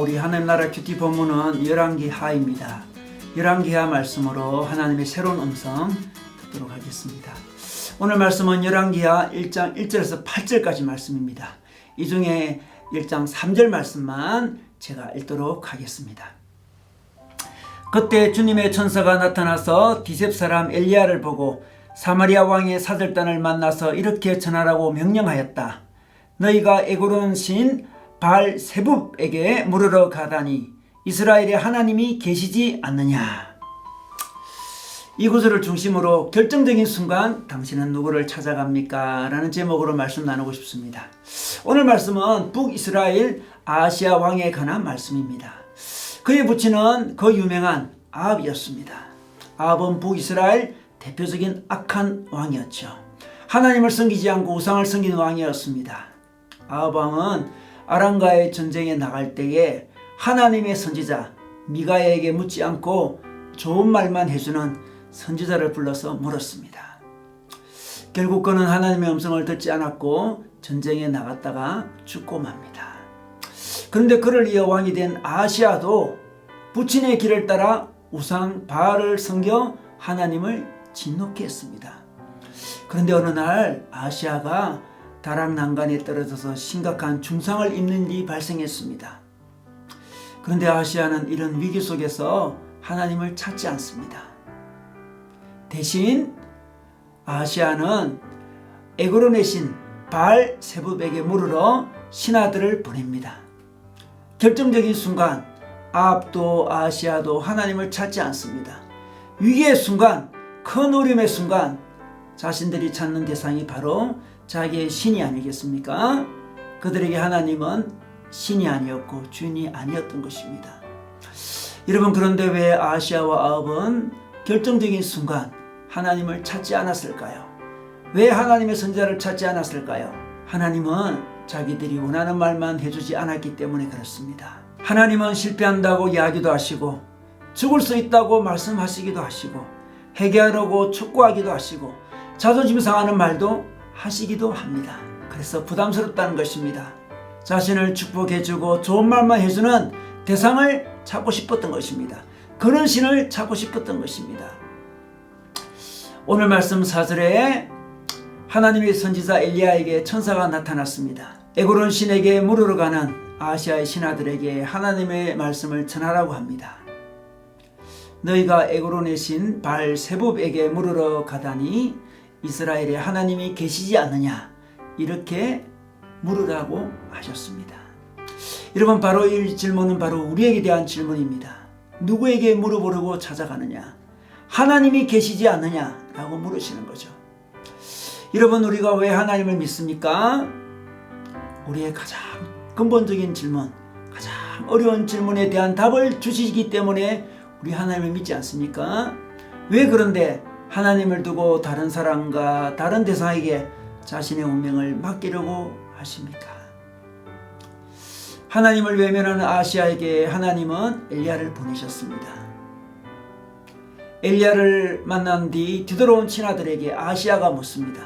우리 하나님 나라 큐티 본문은 열왕기 하입니다. 열왕기 하 말씀으로 하나님의 새로운 음성 듣도록 하겠습니다. 오늘 말씀은 열왕기 하 1장 1절에서 8절까지 말씀입니다. 이 중에 1장 3절 말씀만 제가 읽도록 하겠습니다. 그때 주님의 천사가 나타나서 디셉 사람 엘리야를 보고 사마리아 왕의 사절단을 만나서 이렇게 전하라고 명령하였다. 너희가 에고론 신 발세붑에게 물으러 가다니 이스라엘의 하나님이 계시지 않느냐. 이 구절을 중심으로 결정적인 순간 당신은 누구를 찾아갑니까? 라는 제목으로 말씀 나누고 싶습니다. 오늘 말씀은 북이스라엘 아시아 왕에 관한 말씀입니다. 그의 부친은 그 유명한 아합이었습니다. 아합은 북이스라엘 대표적인 악한 왕이었죠. 하나님을 섬기지 않고 우상을 섬기는 왕이었습니다. 아합 왕은 아람과의 전쟁에 나갈 때에 하나님의 선지자 미가야에게 묻지 않고 좋은 말만 해주는 선지자를 불러서 물었습니다. 결국 그는 하나님의 음성을 듣지 않았고 전쟁에 나갔다가 죽고 맙니다. 그런데 그를 이어 왕이 된 아시아도 부친의 길을 따라 우상 바알을 섬겨 하나님을 진노케 했습니다. 그런데 어느 날 아시아가 다락 난간에 떨어져서 심각한 중상을 입는 일이 발생했습니다. 그런데 아시아는 이런 위기 속에서 하나님을 찾지 않습니다. 대신 아시아는 에고론의 신 발세붑에게 물으러 신하들을 보냅니다. 결정적인 순간 아합도 아시아도 하나님을 찾지 않습니다. 위기의 순간, 큰 어려움의 순간 자신들이 찾는 대상이 바로 자기의 신이 아니겠습니까? 그들에게 하나님은 신이 아니었고 주인이 아니었던 것입니다. 여러분 그런데 왜 아시아와 아합은 결정적인 순간 하나님을 찾지 않았을까요? 왜 하나님의 선자를 찾지 않았을까요? 하나님은 자기들이 원하는 말만 해주지 않았기 때문에 그렇습니다. 하나님은 실패한다고 이야기도 하시고 죽을 수 있다고 말씀하시기도 하시고 회개하라고 촉구하기도 하시고 자존심 상하는 말도 하시기도 합니다. 그래서 부담스럽다는 것입니다. 자신을 축복해주고 좋은 말만 해주는 대상을 찾고 싶었던 것입니다. 그런 신을 찾고 싶었던 것입니다. 오늘 말씀 4절에 하나님의 선지자 엘리야에게 천사가 나타났습니다. 에고론 신에게 물으러 가는 아시아의 신하들에게 하나님의 말씀을 전하라고 합니다. 너희가 에고론의 신 발세붑에게 물으러 가다니 이스라엘에 하나님이 계시지 않느냐 이렇게 물으라고 하셨습니다. 여러분 바로 이 질문은 바로 우리에게 대한 질문입니다. 누구에게 물어보려고 찾아가느냐? 하나님이 계시지 않느냐라고 물으시는 거죠. 여러분 우리가 왜 하나님을 믿습니까? 우리의 가장 근본적인 질문, 가장 어려운 질문에 대한 답을 주시기 때문에 우리 하나님을 믿지 않습니까? 왜 그런데 하나님을 두고 다른 사람과 다른 대상에게 자신의 운명을 맡기려고 하십니까? 하나님을 외면하는 아시아에게 하나님은 엘리야를 보내셨습니다. 엘리야를 만난 뒤 뒤돌아온 친아들에게 아시아가 묻습니다.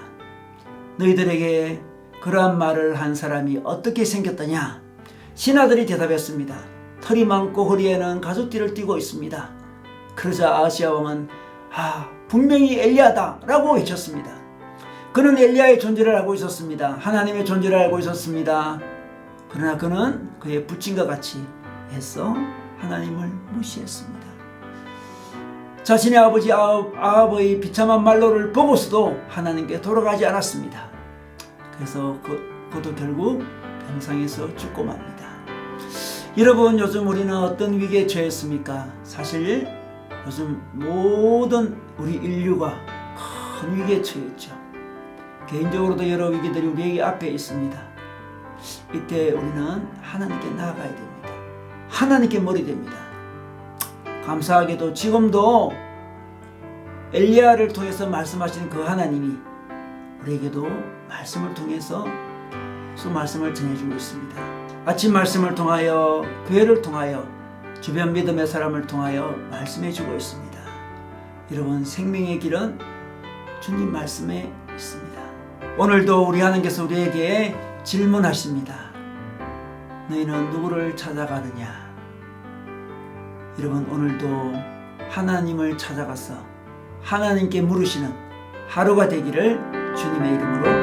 너희들에게 그러한 말을 한 사람이 어떻게 생겼더냐? 신하들이 대답했습니다. 털이 많고 허리에는 가죽띠를 띠고 있습니다. 그러자 아시아 왕은 아 분명히 엘리야다라고 외쳤습니다. 그는 엘리야의 존재를 알고 있었습니다. 하나님의 존재를 알고 있었습니다. 그러나 그는 그의 부친과 같이 애써 하나님을 무시했습니다. 자신의 아버지 아합, 아합의 비참한 말로를 보고서도 하나님께 돌아가지 않았습니다. 그래서 그, 그도 결국 병상에서 죽고 맙니다. 여러분 요즘 우리는 어떤 위기에 처했습니까? 사실 요즘 모든 우리 인류가 큰 위기에 처했죠. 개인적으로도 여러 위기들이 우리에게 앞에 있습니다. 이때 우리는 하나님께 나아가야 됩니다. 하나님께 머리 됩니다. 감사하게도 지금도 엘리야를 통해서 말씀하시는 그 하나님이 우리에게도 말씀을 통해서 수 말씀을 전해주고 있습니다. 아침 말씀을 통하여 교회를 통하여 주변 믿음의 사람을 통하여 말씀해 주고 있습니다. 여러분 생명의 길은 주님 말씀에 있습니다. 오늘도 우리 하나님께서 우리에게 질문하십니다. 너희는 누구를 찾아가느냐? 여러분 오늘도 하나님을 찾아가서 하나님께 물으시는 하루가 되기를 주님의 이름으로